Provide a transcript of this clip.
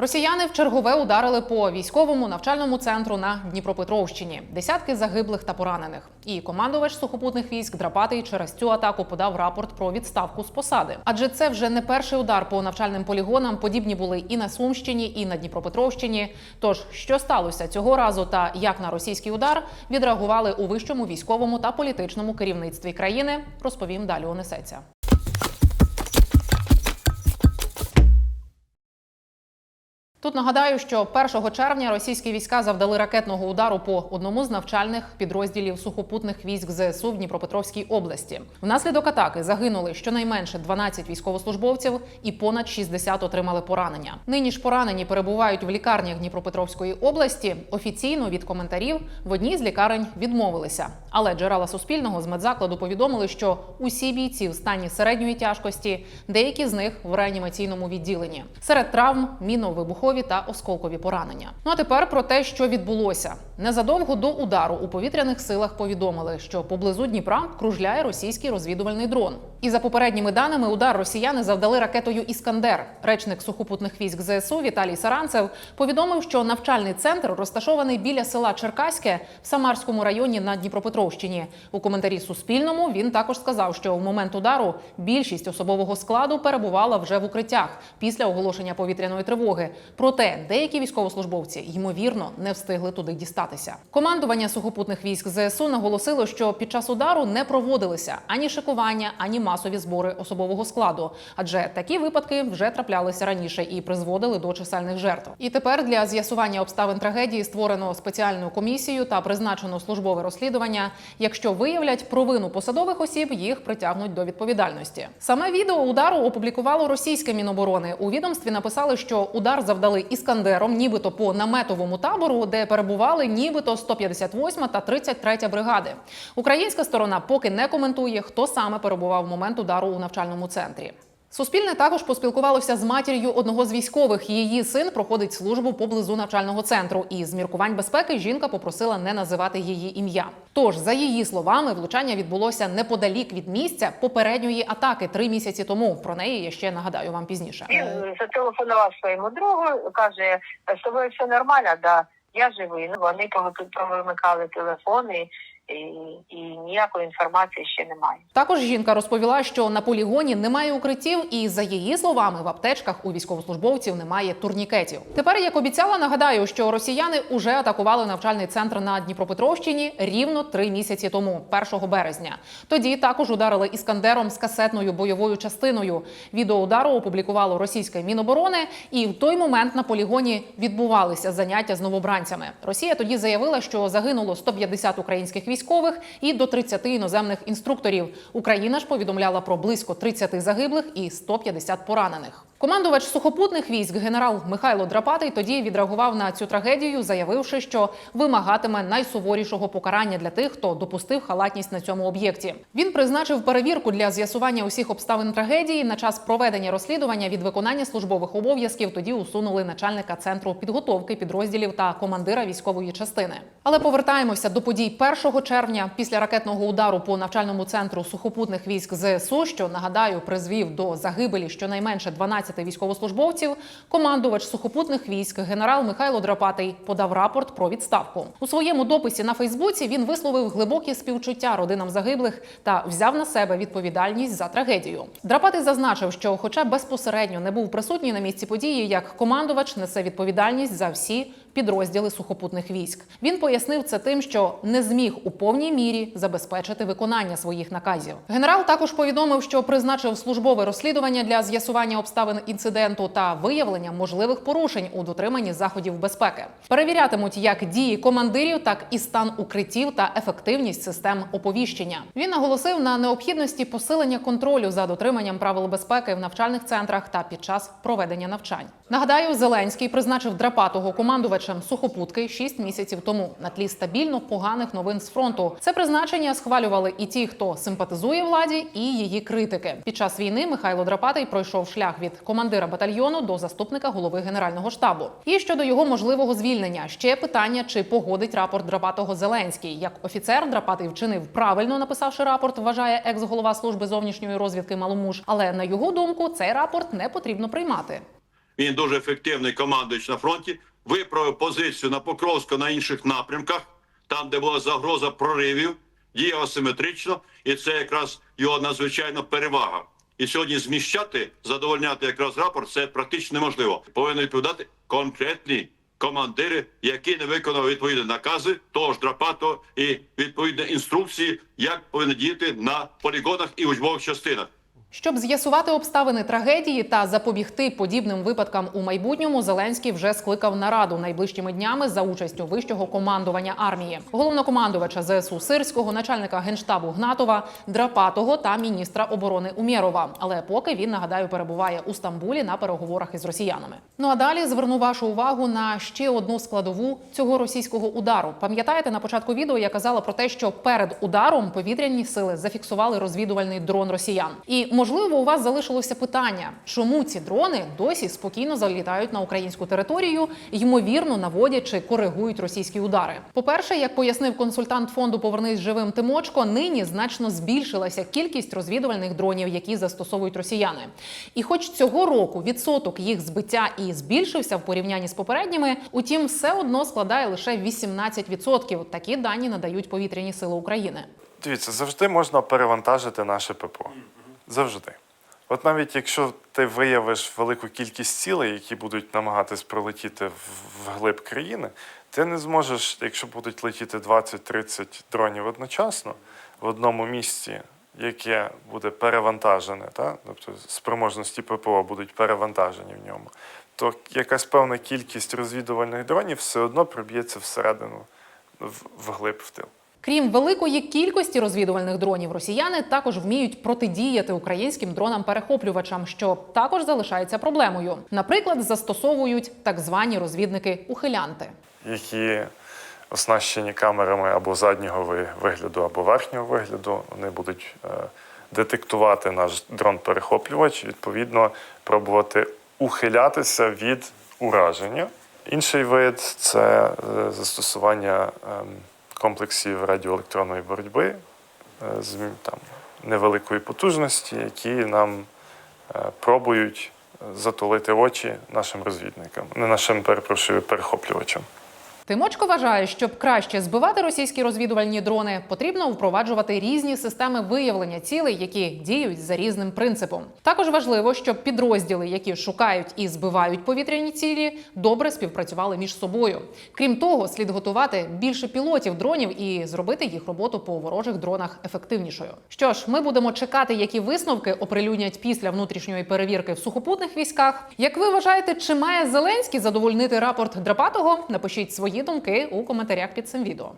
Росіяни в чергове ударили по військовому навчальному центру на Дніпропетровщині. Десятки загиблих та поранених. І командувач сухопутних військ Драпатий через цю атаку подав рапорт про відставку з посади. Адже це вже не перший удар по навчальним полігонам. Подібні були і на Сумщині, і на Дніпропетровщині. Тож що сталося цього разу, та як на російський удар відреагували у вищому військовому та політичному керівництві країни, розповім далі. Унесеться. Тут нагадаю, що 1 червня російські війська завдали ракетного удару по одному з навчальних підрозділів сухопутних військ ЗСУ в Дніпропетровській області. Внаслідок атаки загинули щонайменше 12 військовослужбовців і понад 60 отримали поранення. Нині ж поранені перебувають в лікарнях Дніпропетровської області. Офіційно від коментарів в одній з лікарень відмовилися. Але джерела Суспільного з медзакладу повідомили, що усі бійці в стані середньої тяжкості, деякі з них в реанімаційному відділенні. Серед травм мінно-вибухові та осколкові поранення. Ну а тепер про те, що відбулося. Незадовго до удару у повітряних силах повідомили, що поблизу Дніпра кружляє російський розвідувальний дрон. І за попередніми даними, удар росіяни завдали ракетою Іскандер. Речник сухопутних військ ЗСУ Віталій Саранцев повідомив, що навчальний центр розташований біля села Черкаське в Самарському районі на Дніпропетровщині. У коментарі Суспільному він також сказав, що в момент удару більшість особового складу перебувала вже в укриттях після оголошення повітряної тривоги. Проте деякі військовослужбовці ймовірно не встигли туди дістатися. Командування сухопутних військ ЗСУ наголосило, що під час удару не проводилися ані шикування, ані масові збори особового складу, адже такі випадки вже траплялися раніше і призводили до чисельних жертв. І тепер для з'ясування обставин трагедії створено спеціальну комісію та призначено службове розслідування. Якщо виявлять провину посадових осіб, їх притягнуть до відповідальності. Саме відео удару опублікувало російське міноборони. У відомстві написали, що удар завдали іскандером, нібито по наметовому табору, де перебували нібито 158 та 33 бригади. Українська сторона поки не коментує, хто саме перебував в момент удару у навчальному центрі. Суспільне також поспілкувалося з матір'ю одного з військових. Її син проходить службу поблизу навчального центру. І з міркувань безпеки жінка попросила не називати її ім'я. Тож, за її словами, влучання відбулося неподалік від місця попередньої атаки три місяці тому. Про неї я ще нагадаю вам пізніше. Він зателефонував своєму другу, каже, з тобою все нормально, да, я живий. Ну, вони повимикали телефони і, ніякої інформації ще немає. Також жінка розповіла, що на полігоні немає укриттів, і за її словами, в аптечках у військовослужбовців немає турнікетів. Тепер, як обіцяла, нагадаю, що росіяни уже атакували навчальний центр на Дніпропетровщині рівно три місяці тому, 1 березня. Тоді також ударили іскандером з касетною бойовою частиною. Відео удару опублікувало російське міноборони, і в той момент на полігоні відбувалися заняття з новобранцями. Росія тоді заявила, що загинуло 150 українських військових і до 30 іноземних інструкторів. Україна ж повідомляла про близько 30 загиблих і 150 поранених. Командувач сухопутних військ генерал Михайло Драпатий тоді відреагував на цю трагедію, заявивши, що вимагатиме найсуворішого покарання для тих, хто допустив халатність на цьому об'єкті. Він призначив перевірку для з'ясування усіх обставин трагедії. На час проведення розслідування від виконання службових обов'язків тоді усунули начальника центру підготовки підрозділів та командира військової частини. Але повертаємося до подій 1 червня після ракетного удару по навчальному центру сухопутних військ ЗСУ, що нагадаю призвів до загибелі щонайменше 12 військовослужбовців. Командувач сухопутних військ генерал Михайло Драпатий подав рапорт про відставку. У своєму дописі на Фейсбуці він висловив глибокі співчуття родинам загиблих та взяв на себе відповідальність за трагедію. Драпатий зазначив, що, хоча безпосередньо не був присутній на місці події, як командувач несе відповідальність за всі підрозділи сухопутних військ. Він пояснив це тим, що не зміг у повній мірі забезпечити виконання своїх наказів. Генерал також повідомив, що призначив службове розслідування для з'ясування обставин інциденту та виявлення можливих порушень у дотриманні заходів безпеки. Перевірятимуть як дії командирів, так і стан укриттів та ефективність систем оповіщення. Він наголосив на необхідності посилення контролю за дотриманням правил безпеки в навчальних центрах та під час проведення навчань. Нагадаю, Зеленський призначив драпатого командувачем сухопутки 6 місяців тому на тлі стабільно поганих новин з фронту. Це призначення схвалювали і ті, хто симпатизує владі, і її критики. Під час війни Михайло Драпатий пройшов шлях від командира батальйону до заступника голови генерального штабу. І щодо його можливого звільнення, ще питання, чи погодить рапорт Драпатого Зеленський. Як офіцер Драпатий вчинив правильно, написавши рапорт, вважає екс-голова служби зовнішньої розвідки Маломуж. Але на його думку, цей рапорт не потрібно приймати. він дуже ефективний командуючий на фронті. Виправив позицію на Покровську на інших напрямках, там, де була загроза проривів, діяв асиметрично, і це якраз його надзвичайна перевага. І сьогодні зміщати, задовольняти якраз рапорт, це практично неможливо. Повинні відповідати конкретні командири, які не виконали відповідні накази того ж драпато і відповідні інструкції, як повинні діяти на полігонах і учбових частинах. Щоб з'ясувати обставини трагедії та запобігти подібним випадкам у майбутньому, Зеленський вже скликав нараду найближчими днями за участю вищого командування армії, головнокомандувача ЗСУ Сирського, начальника генштабу Гнатова, Драпатого та міністра оборони Умєрова. Але поки він нагадаю перебуває у Стамбулі на переговорах із росіянами. Ну а далі зверну вашу увагу на ще одну складову цього російського удару. Пам'ятаєте, на початку відео я казала про те, що перед ударом повітряні сили зафіксували розвідувальний дрон росіян. І можливо, у вас залишилося питання, чому ці дрони досі спокійно залітають на українську територію, ймовірно наводять чи коригують російські удари. По-перше, як пояснив консультант фонду Повернись живим Тимочко, нині значно збільшилася кількість розвідувальних дронів, які застосовують росіяни. І хоч цього року відсоток їх збиття і збільшився в порівнянні з попередніми, утім, все одно складає лише 18%. Такі дані надають повітряні сили України. Дивіться, завжди можна перевантажити наше ППО. Завжди. От навіть якщо ти виявиш велику кількість цілей, які будуть намагатись пролетіти в- вглиб країни, ти не зможеш, якщо будуть летіти 20-30 дронів одночасно в одному місці, яке буде перевантажене, та? тобто спроможності ППО будуть перевантажені в ньому, то якась певна кількість розвідувальних дронів все одно проб'ється всередину, вглиб в тил. Крім великої кількості розвідувальних дронів, росіяни також вміють протидіяти українським дронам-перехоплювачам, що також залишається проблемою. Наприклад, застосовують так звані розвідники-ухилянти. які оснащені камерами або заднього ви- вигляду, або верхнього вигляду. Вони будуть е, детектувати наш дрон-перехоплювач, відповідно, пробувати ухилятися від ураження. Інший вид це е, застосування ем, комплексів радіоелектронної боротьби е, з там, невеликої потужності, які нам е, пробують затулити очі нашим розвідникам, не нашим, перепрошую, перехоплювачам. Тимочко вважає, щоб краще збивати російські розвідувальні дрони, потрібно впроваджувати різні системи виявлення цілей, які діють за різним принципом. Також важливо, щоб підрозділи, які шукають і збивають повітряні цілі, добре співпрацювали між собою. Крім того, слід готувати більше пілотів дронів і зробити їх роботу по ворожих дронах ефективнішою. Що ж, ми будемо чекати, які висновки оприлюднять після внутрішньої перевірки в сухопутних військах. Як ви вважаєте, чи має Зеленський задовольнити рапорт Драпатого? Напишіть свої думки у коментарях під цим відео.